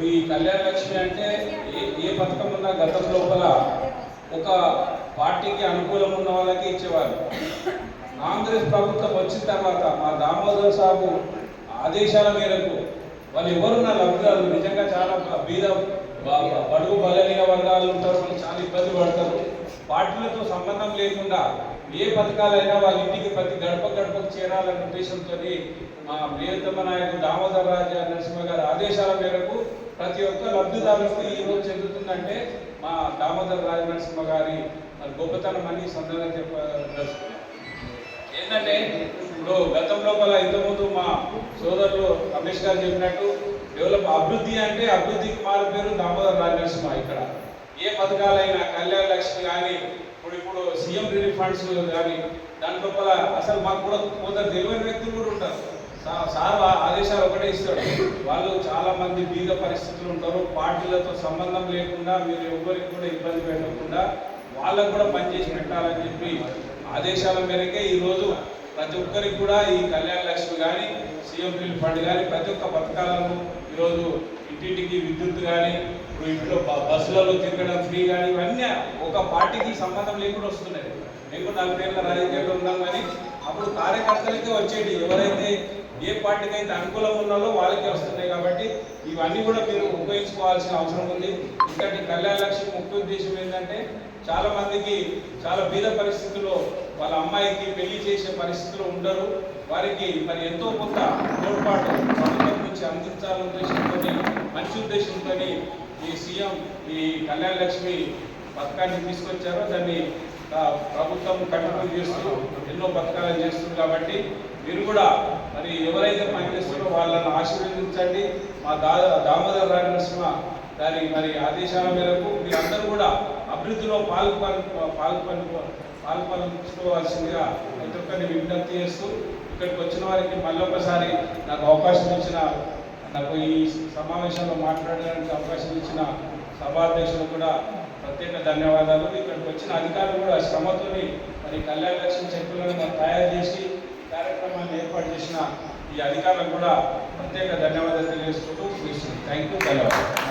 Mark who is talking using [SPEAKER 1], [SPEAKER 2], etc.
[SPEAKER 1] ఇప్పుడు ఈ కళ్యాణ లక్ష్మి అంటే ఏ ఏ పథకం ఉన్నా గతం లోపల ఒక పార్టీకి అనుకూలం ఉన్న వాళ్ళకి ఇచ్చేవారు కాంగ్రెస్ ప్రభుత్వం వచ్చిన తర్వాత మా దామోదర్ సాబు ఆదేశాల మేరకు వాళ్ళు ఎవరు నా లబ్ధిదారులు? నిజంగా చాలా బీద బడుగు బలహీన వర్గాలు ఉంటారు వాళ్ళు చాలా ఇబ్బంది పడతారు. పార్టీలతో సంబంధం లేకుండా ఏ పథకాలైనా వాళ్ళ ఇంటికి ప్రతి గడప గడపకు చేరాలనే ఉద్దేశంతో మా ప్రియతమ నాయకుడు దామోదర్ రాజ నరసింహ గారి ఆదేశాల మేరకు ప్రతి ఒక్క లబ్ధిదారులకు ఈ రోజు చెందుతుందంటే మా దామోదర్ రాజ నరసింహ గారి మరి గొప్పతనం అని సందర్భంగా ఏంటంటే ఇప్పుడు గతం లోపల ఇంతకుముందు మా సోదరులు రమేష్ గారు చెప్పినట్టు డెవలప్ అభివృద్ధి అంటే అభివృద్ధికి మారు పేరు దామోదర్ రాజ నరసింహ ఇక్కడ. ఏ పథకాలైనా కళ్యాణ లక్ష్మి కానీ ఇప్పుడు ఇప్పుడు సీఎం రిలీఫ్ ఫండ్స్ కానీ దాని లోపల అసలు మాకు కూడా కొందరు తెలియని వ్యక్తులు కూడా ఉంటారు. సా- సార్ ఆదేశాలు ఒకటే ఇస్తాడు. వాళ్ళు మంది బీద పరిస్థితులు ఉంటారు. పార్టీలతో సంబంధం లేకుండా మీరు ఎవరికి కూడా ఇబ్బంది పెట్టకుండా వాళ్ళకు కూడా పనిచేసి పెట్టాలని చెప్పి ఆదేశాల మేరకే ఈరోజు ప్రతి ఒక్కరికి కూడా ఈ కళ్యాణ లక్ష్మి కానీ సీఎం బిల్ ఫండ్ కానీ ప్రతి ఒక్క పథకాలను ఈరోజు ఇంటింటికి విద్యుత్ కానీ ఇప్పుడు ఇంట్లో బస్సులలో తిరగడం ఫ్రీ కానీ ఇవన్నీ ఒక పార్టీకి సంబంధం లేకుండా వస్తున్నాయి. మేము నలభైళ్ళ రాజకీయాల్లో ఉన్నాం కానీ అప్పుడు కార్యకర్తలకే వచ్చేది ఎవరైతే ఏ పార్టీకి అయితే ఉన్నాలో ఉన్నారో వాళ్ళకే వస్తున్నాయి కాబట్టి ఇవన్నీ కూడా మీరు ఉపయోగించుకోవాల్సిన అవసరం ఉంది. ఇంకటి కళ్యాణ లక్ష్మి ముఖ్య ఉద్దేశం ఏంటంటే చాలా మందికి చాలా బీద పరిస్థితుల్లో వాళ్ళ అమ్మాయికి పెళ్ళి చేసే పరిస్థితులు ఉండరు. వారికి మరి ఎంతో కొంత తోడ్పాటు ప్రభుత్వం నుంచి అందించాలనే ఉద్దేశంతో మంచి ఉద్దేశంతో ఈ సీఎం ఈ కళ్యాణ లక్ష్మి పథకాన్ని తీసుకొచ్చారో. దాన్ని ప్రభుత్వం కంటిన్యూ చేస్తూ ఎన్నో పథకాలు చేస్తుంది కాబట్టి మీరు కూడా మరి ఎవరైతే పనిచేస్తారో వాళ్ళని ఆశీర్వదించండి. మా దా దామోదర్ రాజ నరసింహ దాని మరి ఆదేశాల మేరకు మీరందరూ కూడా అభివృద్ధిలో పాల్గొని పాల్గొని పాల్పంచుకోవాల్సిందిగా ప్రతి ఒక్కరిని విజ్ఞప్తి చేస్తూ ఇక్కడికి వచ్చిన వారికి మళ్ళొకసారి నాకు అవకాశం ఇచ్చిన నాకు ఈ సమావేశంలో మాట్లాడడానికి అవకాశం ఇచ్చిన సభాధ్యక్షులు కూడా ప్రత్యేక ధన్యవాదాలు. ఇక్కడికి వచ్చిన అధికారులు కూడా శ్రమతోని మరి కళ్యాణ లక్ష్మి చెక్కులను తయారు చేసి కార్యక్రమాన్ని ఏర్పాటు చేసిన ఈ అధికారులకు కూడా ప్రత్యేక ధన్యవాదాలు తెలియజేసుకుంటూ థ్యాంక్ యూ ధన్యవాదాలు